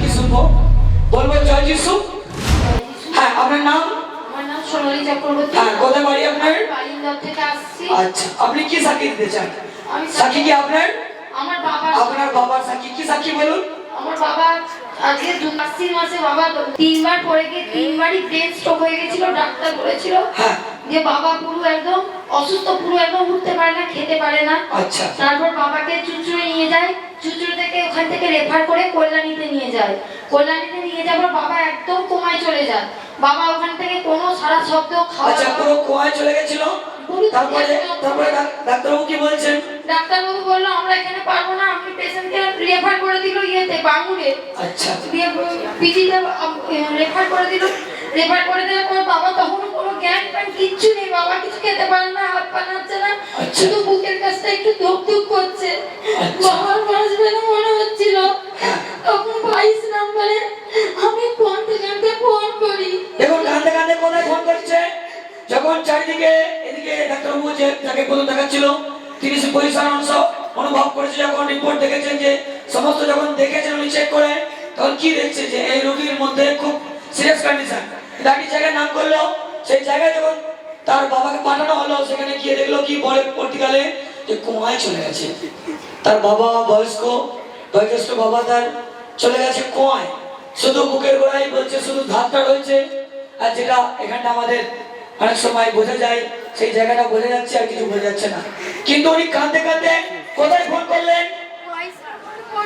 কি শুনব বলব জয় যিশু হ্যাঁ আপনার নাম? হ্যাঁ বাড়ি আপনার? আচ্ছা আপনি কি দিতে চান? কি আপনার? আপনার বাবার কি বলুন? আমার বাবা আজকে দু মাসে বাবা তিনবার পড়ে গিয়ে তিনবারই ব্রেন স্ট্রোক হয়ে গেছিল ডাক্তার বলেছিল হ্যাঁ। যে বাবা পুরো একদম অসুস্থ পুরো একদম উঠতে পারে না খেতে পারে না। আচ্ছা। তারপর বাবাকে চুচুড়ে নিয়ে যায়। চুচুড়ে থেকে ওখান থেকে রেফার করে কল্যাণীতে নিয়ে যায়। কল্যাণীতে নিয়ে যাওয়ার বাবা একদম কোমায় চলে যায়। বাবা ওখান থেকে কোনো সারা শব্দ খাওয়া আচ্ছা পুরো কোয়ায় চলে গেছিল? তারপরে তারপরে ডাক- ডাক্তারবাবু কি বলছেন? ডাক্তারবাবু বলল আমরা এখানে পারব না আপনি পেশেন্টকে রেফার করে দিল ইয়েতে বাঙুরে আচ্ছা। পিজিতে রেফার করে দিল। রেফার করে দেওয়ার পর বাবা তখন জ্ঞান প্যান কিচ্ছু নেই বাবা কিছু খেতে পারে না হাত পা নাড়ছে না আচ্ছা। শুধু বুকের কাছটা একটু ধুক ধুক করছে আচ্ছা। বাবার বাঁচবে না মনে হচ্ছিল। তখন বাইশ নম্বরে আমি ফোন থেকে ফোন করি দেখুন কাঁদতে কাঁদতে কোথায় ফোন করছে যখন চারিদিকে এদিকে ডাক্তারবাবু যে যাকে প্রথম দেখাচ্ছিল তিনি সে পরিষ্কার অংশ অনুভব করেছে যখন রিপোর্ট দেখেছেন যে সমস্ত যখন দেখেছেন উনি চেক করে তখন কি দেখছে যে এই রোগীর মধ্যে খুব সিরিয়াস কন্ডিশন দাঁড়ি জায়গায় নাম করল সেই জায়গায় যখন তার বাবাকে পাঠানো হলো, সেখানে গিয়ে দেখল কি বলে পরবর্তীকালে যে কোমায় চলে গেছে। তার বাবা বয়স্ক, বয়োজ্যেষ্ঠ বাবা তার চলে গেছে কোয়ায়। শুধু বুকের গোড়ায় বলছে, শুধু ধাপটা রয়েছে। আর যেটা এখানটা আমাদের অনেক সময় বোঝা যায়, সেই জায়গাটা বোঝা যাচ্ছে আর কিছু বোঝা যাচ্ছে না। কিন্তু উনি কাঁদতে কাঁদতে কোথায় ফোন করলেন?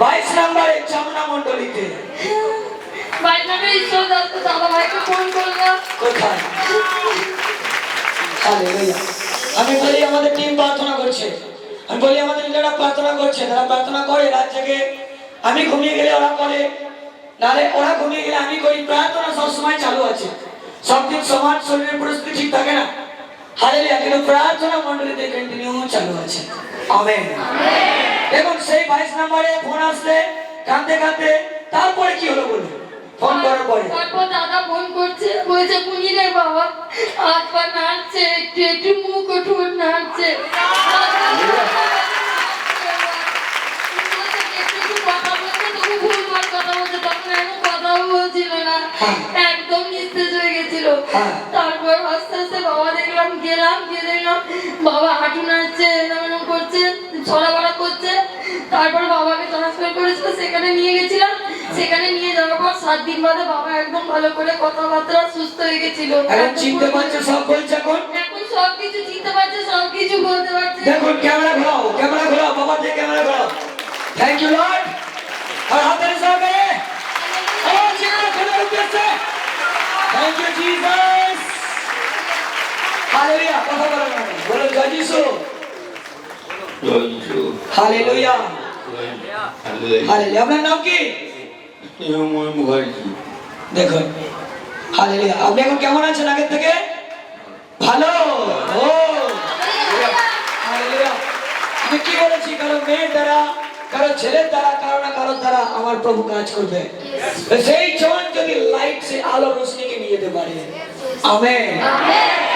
বাইশ নম্বরে চামনা মন্ডলীতে বাইশ নম্বরে ঈশ্বর দত্ত দাদা ভাইকে ফোন করলাম কোথায়? আমি বলি আমাদের টিম প্রার্থনা করছে। আমি বলি আমাদের যারা প্রার্থনা করছে। তারা প্রার্থনা করে রাত জেগে আমি ঘুমিয়ে গেলে ওরা করে নাহলে ওরা ঘুমিয়ে গেলে আমি করি। প্রার্থনা সবসময় চালু আছে। সব দিন সমাজ শরীরের পরিস্থিতি ঠিক থাকে না। হালেলুয়া। কিন্তু প্রার্থনা মন্ডলীতে কন্টিনিউ চালু আছে। আমেন। দেখুন সেই বাইশ নম্বরে ফোন আসলে কাঁদতে কাঁদতে তারপরে কি হলো বলুন? ফোন করার পরে। তারপর দাদা ফোন করছে বলছে মুনিরের বাবা হাত পা নাড়ছে একটু একটু মুখ উঠুন নাড়ছে। একদম নিস্তেজ হয়ে গেছিল। হ্যাঁ। তারপর আস্তে আস্তে বাবা দেখলাম গেলাম গিয়ে দেখলাম বাবা হাঁটু নাড়ছে এরম করছে ছড়াবড়া করছে। তারপর বাবাকে ট্রান্সফার করেছিল সেখানে নিয়ে গেছিলাম। সেখানে নিয়ে যাওয়ার পর সাত দিন বাদে বাবা একদম ভালো করে কথাবার্তা সুস্থ হয়ে গেছিল। এখন চিনতে পারছে সব বলছে এখন? এখন সব কিছু চিনতে পারছে সব কিছু বলতে পারছে। দেখুন ক্যামেরা ঘোরাও ক্যামেরা ঘোরাও বাবা দিয়ে ক্যামেরা ঘোরাও। থ্যাংক ইউ লর্ড আর হাতের সহকারে। আমার জীবনে খোদার উদ্দেশ্যে। থ্যাংক ইউ জিসাস হালেলুয়া কথা বলো বলো জয় যিশু। জয় যিশু। হালেলুয়া হালেলুয়া আপনার নাম কি? নিয়ময় মুখার্জি দেখুন হালেলুয়া। আপনি এখন কেমন আছেন আগের থেকে? ভালো? ও! আমি কি বলেছি? কারও মেয়ের দ্বারা কারও ছেলের দ্বারা কারও না কারোর দ্বারা আমার প্রভু কাজ করবে। সেই জন যদি লাইট সে আলো রোশনিকে নিয়ে যেতে পারে। আমেন।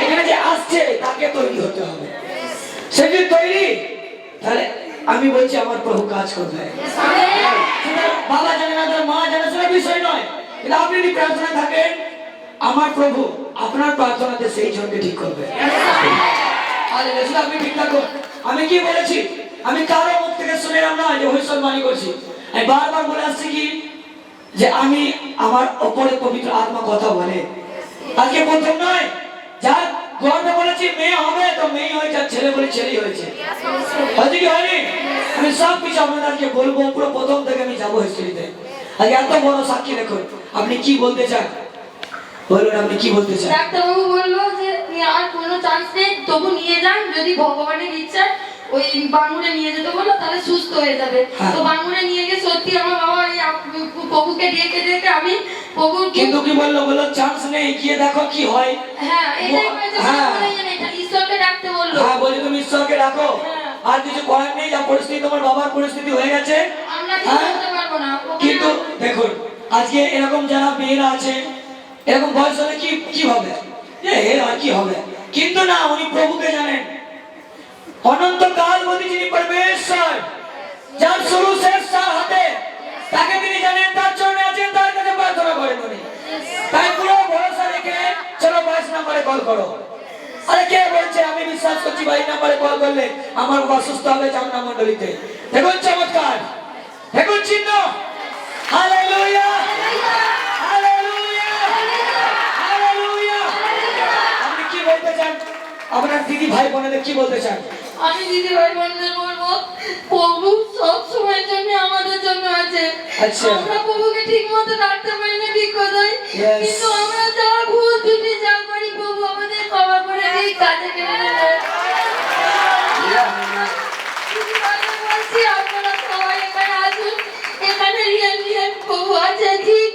এখানে যে আসছে তাকে তৈরি হতে হবে। সে যদি তৈরি তাহলে আমি বলছি আমার প্রভু কাজ করবে। বাবা জানে না তার মা জানে, সেটা বিষয় নয়। কিন্তু আপনি যদি প্রার্থনা থাকেন, আমার প্রভু আপনার প্রার্থনাতে সেই জনকে ঠিক করবে। আপনি ঠিক থাকুন। আমি কি বলেছি? আমি কারও মুখ থেকে শুনে না যে ভবিষ্যৎবাণী করছি। আমি বারবার বলে আসছি কি? যে আমি আমার অপরে পবিত্র আত্মা কথা বলে। আজকে প্রথম নয়, যার গর্বে বলেছি, মেয়ে হবে, তো মেয়ে হয়েছে ছেলে বলে ছেলেই হয়েছে। হয়নি? আমি সব কিছু আপনাদেরকে বলব পুরো প্রথম থেকে আমি যাব হিস্ট্রিতে আজকে এত বড় সাক্ষী দেখুন আপনি কি বলতে চান? বলুন আপনি কি বলতে চান? ডাক্তারবাবু বলল যে "你 আর কোনো চান্স নেই তবু নিয়ে যান যদি ভগবানের ইচ্ছা ওই বাঙুরে নিয়ে যেতে বলল তাহলে সুস্থ হয়ে যাবে। হ্যাঁ। তো বাঙুরে নিয়ে গিয়ে সত্যি আমার বাবা এই প্রভুকে ডেকে ডেকে আমি প্রভুর কিন্তু কি বলল? বলল চান্স নেই গিয়ে দেখো কি হয়। হ্যাঁ এটাই হয়েছে হ্যাঁ। ঈশ্বরকে ডাকতে বলল। হ্যাঁ বলি তুমি ঈশ্বরকে ডাকো। হ্যাঁ। আর কিছু করার নেই যা পরিস্থিতি তোমার বাবার পরিস্থিতি হয়ে গেছে। হ্যাঁ? কিন্তু দেখুন আজকে এরকম যারা মেয়েরা আছে এরকম বয়স হলে কি কি হবে? হে আর কি হবে? কিন্তু না উনি প্রভুকে জানেন। অনন্তকাল বলি যিনি পরমেশ্বর যার শুরু শেষ তার হাতে তাকে তিনি জানেন তার চরণে আছেন তার কাছে প্রার্থনা করেন উনি। তাই পুরো ভরসা রেখে চলো বাইশ নম্বরে কল করো। আরে কে বলছে? আমি বিশ্বাস করছি ভাই নাম্বারে কল করলে আমার বাবা সুস্থ হবে জামনা মন্ডলীতে দেখুন চমৎকার। দেখুন চিহ্ন। হালেলুয়া। হালেলুয়া। হালেলুয়া। আপনি কি বলতে চান? আপনার দিদি ভাই বোনেদের কি বলতে চান? আমি দিদি ভাই বোনদের বলব প্রভু সব সময়ের জন্য আমাদের জন্য আছে। আচ্ছা। আমরা প্রভুকে ঠিক মতো রাখতে পারি না ঠিক কথাই. কিন্তু রিয়েল প্রভু আছে ঠিক